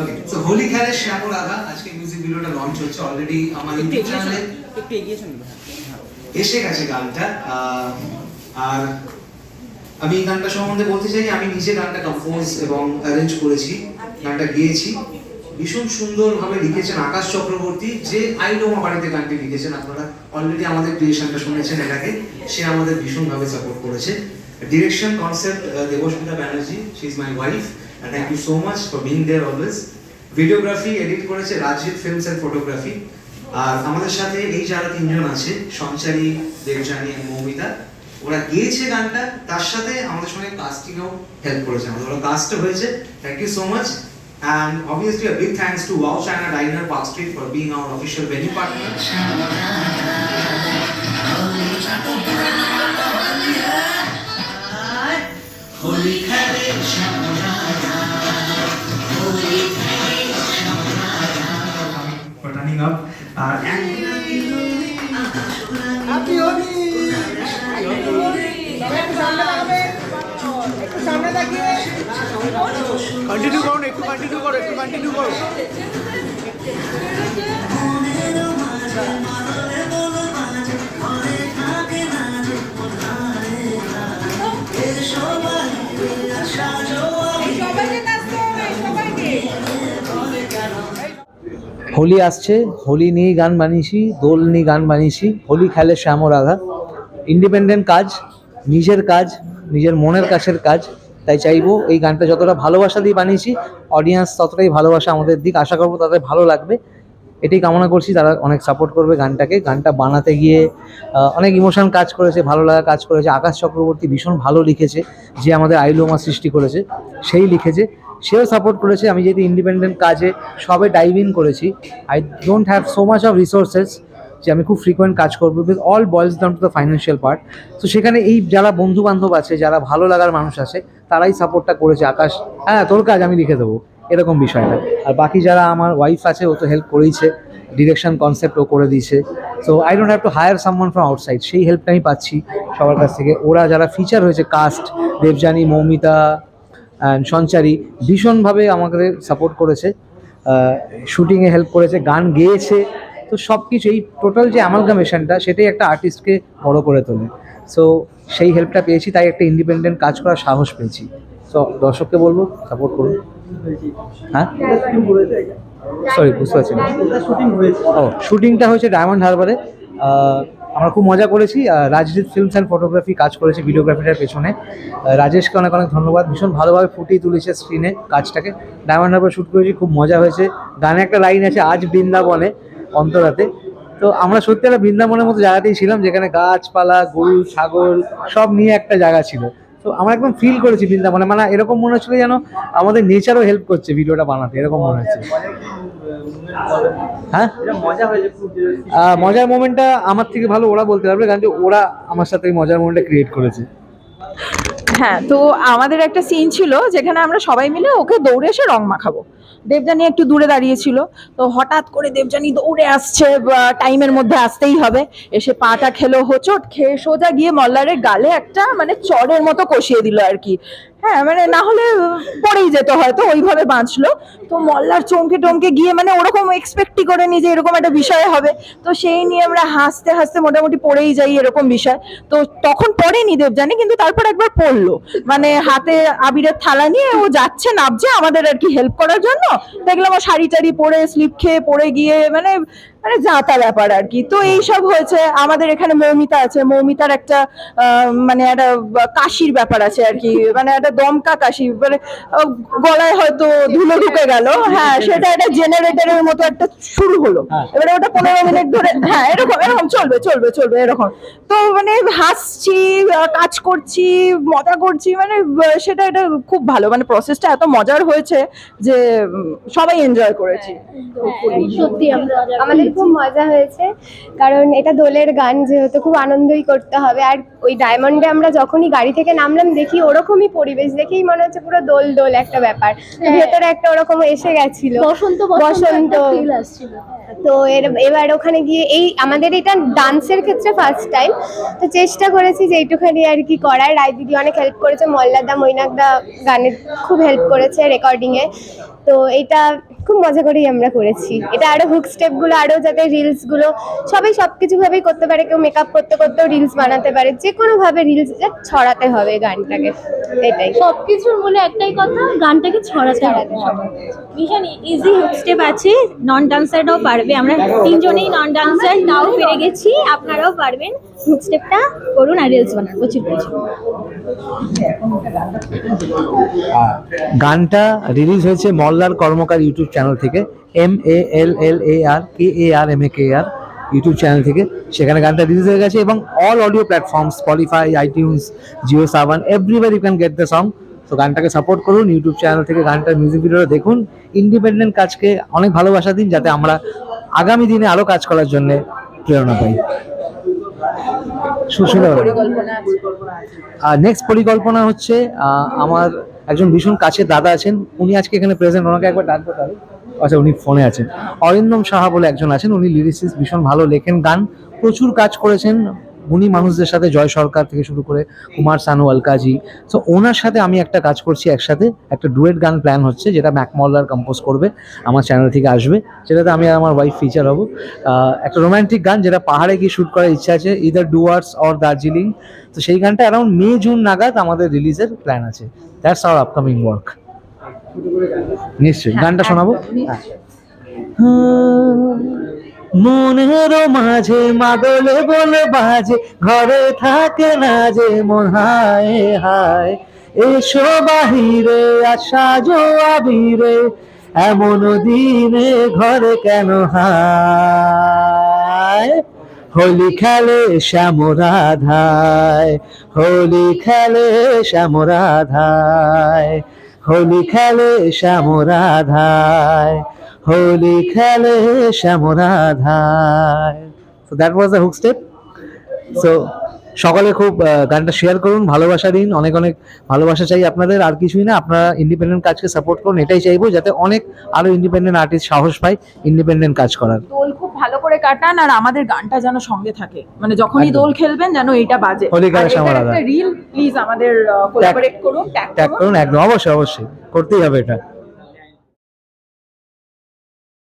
Okay so Holi খেলে শ্যামল রাধা আজকে music ভিডিওটা লঞ্চ হচ্ছে অলরেডি আমার ইউটিউব চ্যানেলে একটু। এসে গেছে গানটা আর আমি এই গানটা সম্বন্ধে বলতে চাই আমি নিজে গানটা কম্পোজ এবং অ্যারেঞ্জ করেছি গানটা গেয়েছি। ভীষণ সুন্দরভাবে লিখেছেন আকাশ চক্রবর্তী যে আইলোমা বাড়িতে গানটি লিখেছেন আপনারা অলরেডি আমাদের ক্রিয়েশনটা শুনেছেন এটাকে। সে আমাদের ভীষণভাবে সাপোর্ট করেছে। Direction concept Debasmita Banerjee she is my wife and thank you so much for being there always videography edit করেছে রাজীব ফিল্মস অ্যান্ড ফটোগ্রাফি আর আমাদের সাথে এই যারা তিনজন আছে, সঞ্চারী দেবজানি আর মৌমিতা, ওরা গিয়েছে গানটা, তার সাথে আমাদের সঙ্গে কাস্টিংও হেল্প করেছে, আমাদের ওরা কাস্ট হয়েছে। Thank you so much and obviously a big thanks to Wow China Diner Park Street for being our official venue partner. Holi খেলে for turning up. আর কন্টিনিউ করুন একটু কন্টিনিউ করো একটু কন্টিনিউ করো। হোলি আসছে, হোলি নিয়েই গান বানিয়েছি, দোল নিয়ে গান বানিয়েছি, হোলি খেলে শ্যাম রাধা ইন্ডিপেন্ডেন্ট কাজ, নিজের কাজ, নিজের মনের কাছের কাজ, তাই চাইব এই গানটা যতটা ভালোবাসা দিয়ে বানিয়েছি অডিয়েন্স ততটাই ভালোবাসা আমাদের দিক। আশা করব তাদের ভালো লাগবে। এটাই কামনা করছি, তারা অনেক সাপোর্ট করবে গানটাকে। গানটা বানাতে গিয়ে অনেক ইমোশন কাজ করেছে, ভালো লাগা কাজ করেছে। আকাশ চক্রবর্তী ভীষণ ভালো লিখেছে, যে আমাদের আইলোমা সৃষ্টি করেছে, সেই লিখেছে। সেও সাপোর্ট করেছে, আমি যেহেতু ইন্ডিপেন্ডেন্ট কাজে সবে ডাইভ ইন করেছি I don't have so much of resources যে আমি খুব ফ্রিকোয়েন্ট কাজ করব because all boils down to the financial part তো সেখানে এই যারা বন্ধু বান্ধব আছে, যারা ভালো লাগার মানুষ আছে, তারাই সাপোর্টটা করেছে। আকাশ হ্যাঁ তোর কাজ আমি লিখে দেবো, এরকম বিষয়টা আর বাকি যারা আমার ওয়াইফ আছে, ও তো হেল্প করেইছে ডিরেকশন কনসেপ্ট ও করে দিয়েছে। So I don't have to hire someone from outside সেই হেল্পটা আমি পাচ্ছি সবার কাছ থেকে। ওরা যারা ফিচার হয়েছে কাস্ট দেবজানি মৌমিতা সঞ্চারী ভীষণভাবে আমাদের সাপোর্ট করেছে। শুটিংয়ে হেল্প করেছে গান গেয়েছে। তো সব কিছু এই টোটাল যে অ্যামালগামেশনটা সেটাই একটা আর্টিস্টকে বড় করে তোলে। সো সেই হেল্পটা পেয়েছি তাই একটা ইন্ডিপেন্ডেন্ট কাজ করার সাহস পেয়েছি। সো দর্শককে বলব সাপোর্ট করুন। হ্যাঁ? সরি বুঝতে পারছি ও শুটিংটা হয়েছে ডায়মন্ড হারবারে আমরা খুব মজা করেছি রাজজিৎ ফিল্মস অ্যান্ড ফটোগ্রাফি কাজ করেছে ভিডিওগ্রাফিটার পেছনে। রাজেশকে অনেক অনেক ধন্যবাদ। ভীষণ ভালোভাবে ফুটিয়ে তুলেছে স্ক্রিনে কাজটাকে। ডায়মন্ড হারবার শ্যুট করেছি, খুব মজা হয়েছে। গানে একটা লাইন আছে, আজ বৃন্দাবনে অন্তরাতে। তো আমরা সত্যি একটা বৃন্দাবনের মতো জায়গাতেই ছিলাম, যেখানে গাছপালা, গরু, ছাগল, সব নিয়ে একটা জায়গা ছিল। তো আমার একদম ফিল করেছি বৃন্দাবনে মানে এরকম মনে হচ্ছিল যেন আমাদের নেচারও হেল্প করছে ভিডিওটা বানাতে, এরকম মনে হচ্ছে। হ্যাঁ? মজার মোমেন্টটা আমার থেকে ভালো ওরা বলতে পারবে, কারণ যে ওরা আমার সাথে মজার মোমেন্টটা ক্রিয়েট করেছে। হ্যাঁ তো আমাদের একটা সিন ছিল যেখানে আমরা সবাই মিলে ওকে দৌড়ে এসে রং মাখাবো। দেবযানী একটু দূরে দাঁড়িয়েছিল। তো হঠাৎ করে দেবযানী দৌড়ে আসছে টাইমের মধ্যে আসতেই হবে। এসে পাটা খেলো, হোচট, খেয়ে সোজা গিয়ে মল্লারের গালে একটা মানে চড়ের মতো কষিয়ে দিল আর কি। হ্যাঁ মানে না হলে পড়েই যেত হয়তো ওইভাবে বাঁচলো। তো মল্লার চমকে টমকে গিয়ে মানে ওরকম এক্সপেক্টই করেনি যে এরকম একটা বিষয় হবে। তো সেই নিয়ে আমরা হাসতে হাসতে মোটামুটি পড়েই যাই এরকম বিষয়। তো তখন পড়েনি দেবজানি কিন্তু তারপর একবার পড়ল। মানে হাতে আবিরের থালা নিয়ে ও যাচ্ছে নামছে আমাদের আর কি হেল্প করার জন্য। দেখলাম ও শাড়ি টাড়ি পরে স্লিপ খেয়ে পড়ে গিয়ে মানে মানে যাতা ব্যাপার আর কি। তো এইসব হয়েছে আমাদের এখানে মৌমিতা আছে মৌমিতার একটা মানে একটা কাশির ব্যাপার আছে আর কি মানে একটা দমকা কাশি মানে গলায় হয়তো ধুলো ঢুকে গেল হ্যাঁ সেটা একটা জেনারেটরের মতো একটা শুরু হলো। হ্যাঁ। এবারে ওটা পনেরো মিনিট ধরে হ্যাঁ এরকম এরকম চলবে চলবে চলবে এরকম। তো মানে হাসছি কাজ করছি মজা করছি মানে সেটা এটা খুব ভালো মানে প্রসেসটা এত মজার হয়েছে যে সবাই এনজয় করেছি। সত্যি আমরা আমাদের খুব মজা হয়েছে। কারণ এটা দোলের গান যেহেতু খুব আনন্দই করতে হবে। আর ওই ডায়মন্ডে আমরা যখনই গাড়ি থেকে নামলাম দেখি ওরকমই পরিবেশ দেখেই মনে হচ্ছে পুরো দোল দোল একটা ব্যাপার। ভেতরে একটা ওরকম এসে গেছিল। বসন্ত বসন্ত তো এর এবার ওখানে গিয়ে এই আমাদের এটা ডান্সের ক্ষেত্রে ফার্স্ট টাইম তো চেষ্টা করেছি যে এইটুখানি আর কি করার। রায় দিদি অনেক হেল্প করেছে। মল্লাদা মৈনাকদা গানের খুব হেল্প করেছে রেকর্ডিংয়ে তো এটা খুব মজা করেই আমরা করেছি। এটা আরও হুক স্টেপগুলো আরও যাতে রিলসগুলো সবাই সবকিছু ভাবেই করতে পারে কেউ মেকআপ করতে করতেও রিলস বানাতে পারে যে কোনো ভাবে রিলস ছড়াতে হবে গানটাকে এটাই। সবকিছুর মূলে একটাই কথা গানটাকে ছড়াতে হবে। ভীষণ ইজি স্টেপ আছে নন ডান্সারটাও পারবে আমরা তিনজনেই নন ডান্সার তাও পেরে গেছি আপনারাও পারবেন। স্টেপটা করুন আর রিলস বানান, প্রচুর প্রচুর। গানটা রিলিজ হয়েছে মল্লার কর্মকার ইউটিউব চ্যানেল থেকে A L L A R K A R M A K A R YouTube channel থেকে। সেখানে গানটা রিলিজ হয়ে গেছে এবং all audio platform Spotify iTunes Jio Saavn everywhere you can get the song তো গানটাকে সাপোর্ট করুন, ইউটিউব চ্যানেল থেকে গানটার মিউজিক ভিডিওটা দেখুন। ইন্ডিপেন্ডেন্ট কাজকে অনেক ভালোবাসা দিন, যাতে আমরা আগামী দিনে আরও কাজ করার জন্য প্রেরণা পাই। আর নেক্সট পরিকল্পনা হচ্ছে আমার একজন ভীষণ কাছে দাদা আছেন উনি আজকে এখানে প্রেজেন্ট ওনাকে একবার ডাকবো পারি আচ্ছা উনি ফোনে আছেন। অরিন্দম সাহা বলে একজন আছেন উনি লিরিসিস ভীষণ ভালো লেখেন গান প্রচুর কাজ করেছেন। উনি মানুষদের সাথে জয় সরকার থেকে শুরু করে কুমার সানু আলকাজি তো ওনার সাথে আমি একটা কাজ করছি একসাথে। একটা ডুয়েট গান প্ল্যান হচ্ছে যেটা ম্যাকমল্লার কম্পোজ করবে আমার চ্যানেল থেকে আসবে। সেটাতে আমি আর আমার ওয়াইফ ফিচার হব। একটা রোম্যান্টিক গান যেটা পাহাড়ে গিয়ে শ্যুট করার ইচ্ছা আছে ইদার ডুয়ার্স অর দার্জিলিং তো সেই গানটা অ্যারাউন্ড মে জুন নাগাদ আমাদের রিলিজের প্ল্যান আছে। দ্যাটস আওয়ার আপকামিং ওয়ার্ক নিশ্চয়ই গানটা শোনাবো? হ্যাঁ। মনের মাঝে মাদলে বলে বাজে, ঘরে থাকে না যে মন হায়। এসো বাহিরে আসা জো আবিরে এমন দিনে ঘরে কেন হায়? হোলি খেলে শ্যামরাধায় হোলি খেলে শ্যামরাধায় হোলি খেলে শ্যামরাধায় হোলি খেলে শ্যামরাধায় so that was the hook step so সকলে খুব গানটা শেয়ার করুন ভালোবাসা দিন। অনেক অনেক ভালোবাসা চাই আপনাদের আর কিছুই না। আপনারা ইন্ডিপেন্ডেন্ট কাজকে সাপোর্ট করুন এটাই চাইব যাতে অনেক আরও ইন্ডিপেন্ডেন্ট আর্টিস্ট সাহস পায় ইন্ডিপেন্ডেন্ট কাজ করার। দোল খুব ভালো করে কাটান আর আমাদের গানটা যেন সঙ্গে থাকে। মানে যখনই দোল খেলবেন যেন এইটা বাজে। রিল প্লিজ আমাদের কোলাবোরেট করুন ট্যাগ করুন একদম অবশ্যই অবশ্যই। করতেই হবে এটা।